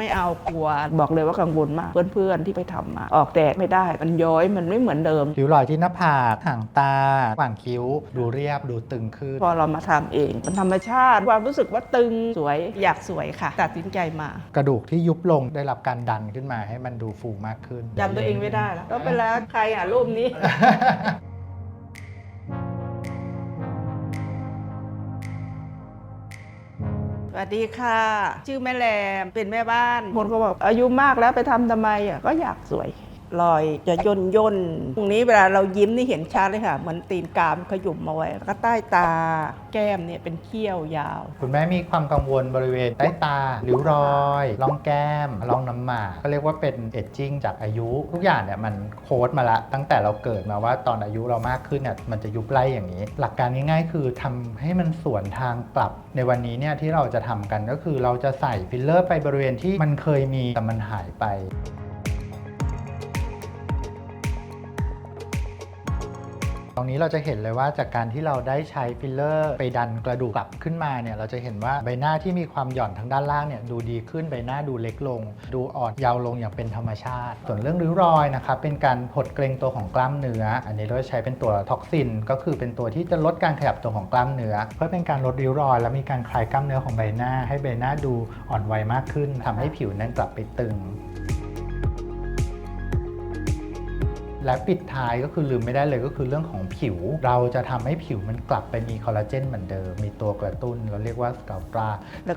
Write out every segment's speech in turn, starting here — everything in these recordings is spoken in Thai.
ไม่เอากลัวบอกเลยว่ากังวลมาก เพื่อนๆที่ไปทำมา ออกแดดไม่ได้ มันย้อยมันไม่เหมือนเดิม ริ้วรอยที่หน้าผากห่างตาหว่างคิ้ว ดูเรียบดูตึงขึ้น พอเรามาทำเอง มันธรรมชาติความรู้สึกว่าตึงสวยอยากสวยค่ะ ตัดสินใจมากระดูกที่ยุบลงได้รับการดันขึ้นมาให้มันดูฟูมากขึ้นจำตัวเองไม่ได้แล้วก็ไปแล้วใครอะรูปนี้ วัสดีค่ะ ชื่อแม่แรมเป็นแม่บ้านคนก็บอกอายุมากแล้วไปทำทำไมอะก็อยากสวย รอยจะย่นย่นตรงนี้เวลาเรายิ้มนี่เห็นชัดเลยค่ะ เหมือนตีนกามขยุมมาไว้แล้วก็ใต้ตาแก้มเนี่ยเป็นเขี้ยวยาว คุณแม่มีความกังวลบริเวณใต้ตาริ้วรอยร่องแก้มร่องน้ำหมากก็เรียกว่าเป็นเอจจิ้งจากอายุ ทุกอย่างเนี่ยมันโค้ดมาละ ตั้งแต่เราเกิดมาว่าตอนอายุเรามากขึ้นเนี่ยมันจะยุบไล่อย่างนี้ หลักการง่ายๆ คือทำให้มันสวนทางกลับในวันนี้เนี่ยที่เราจะทำกันก็คือเราจะใส่ฟิลเลอร์ไปบริเวณที่มันเคยมีแต่มันหายไป ตรงนี้เราจะเห็นเลยว่าจากการที่เราได้ใช้ฟิลเลอร์ ไปดันกระดูกกลับขึ้นมาเนี่ยเราจะเห็นว่าใบหน้าที่มีความหย่อนทางด้านล่างเนี่ยดูดีขึ้นใบหน้าดูเล็กลง ดูอ่อนยาวลงอย่างเป็นธรรมชาติ ส่วนเรื่องริ้วรอยนะครับเป็นการหดเกร็งตัวของกล้ามเนื้อ อันนี้เราจะใช้เป็นตัวท็อกซิน ก็คือเป็นตัวที่จะลดการขยับตัวของกล้ามเนื้อ เพื่อเป็นการลดริ้วรอย และมีการคลายกล้ามเนื้อของใบหน้า ให้ใบหน้าดูอ่อนวัยมากขึ้นทำให้ผิวนั้นกลับไปตึง และปิดท้ายก็คือลืมไม่ได้เลยก็คือเรื่องของผิว เราจะทำให้ผิวมันกลับไปมีคอลลาเจนเหมือนเดิม มีตัวกระตุ้น เราเรียกว่าสกาปรา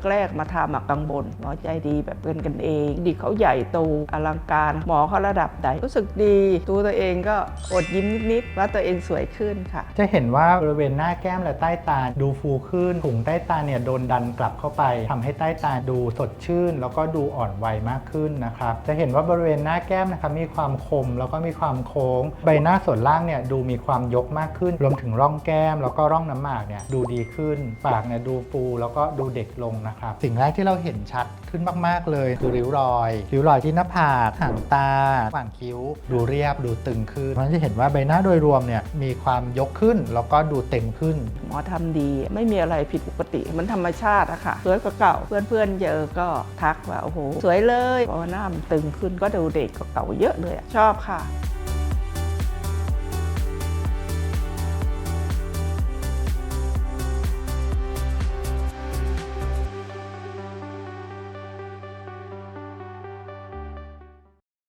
แรกๆมาทำอะกังวลหมอใจดีแบบเป็นกันเอง ดีเขาใหญ่โตอลังการ หมอเขาระดับใดรู้สึกดี ตัวตัวเองก็อดยิ้มนิดๆว่าตัวเองสวยขึ้นค่ะ จะเห็นว่าบริเวณหน้าแก้มและใต้ตาดูฟูขึ้นถุงใต้ตาเนี่ยโดนดันกลับเข้าไปทำให้ใต้ตาดูสดชื่น แล้วก็ดูอ่อนวัยมากขึ้นนะครับจะเห็นว่าบริเวณหน้าแก้มนะครับมีความคมแล้วก็มีความโค้ง ใบหน้าส่วนล่างเนี่ยดูมีความยกมากขึ้น รวมถึงร่องแก้ม แล้วก็ร่องน้ำหมากเนี่ยดูดีขึ้น ปากเนี่ยดูฟูแล้วก็ดูเด็กลงนะครับ สิ่งแรกที่เราเห็นชัดขึ้นมากๆเลยคือริ้วรอย ริ้วรอยที่หน้าผากหางตาหว่งคิ้ว ดูเรียบดูตึงขึ้นมันจะเห็นว่าใบหน้าโดยรวมเนี่ยมีความยกขึ้น แล้วก็ดูเต็มขึ้น หมอทำดีไม่มีอะไรผิดปกติ มันธรรมชาติอะค่ะสวยกว่าเก่าเพื่อนๆเจอก็ทักว่าโอ้โหสวยเลยเพราะว่าหน้ามันตึงขึ้นก็ดูเด็กกว่าเก่าเยอะเลยอะชอบค่ะ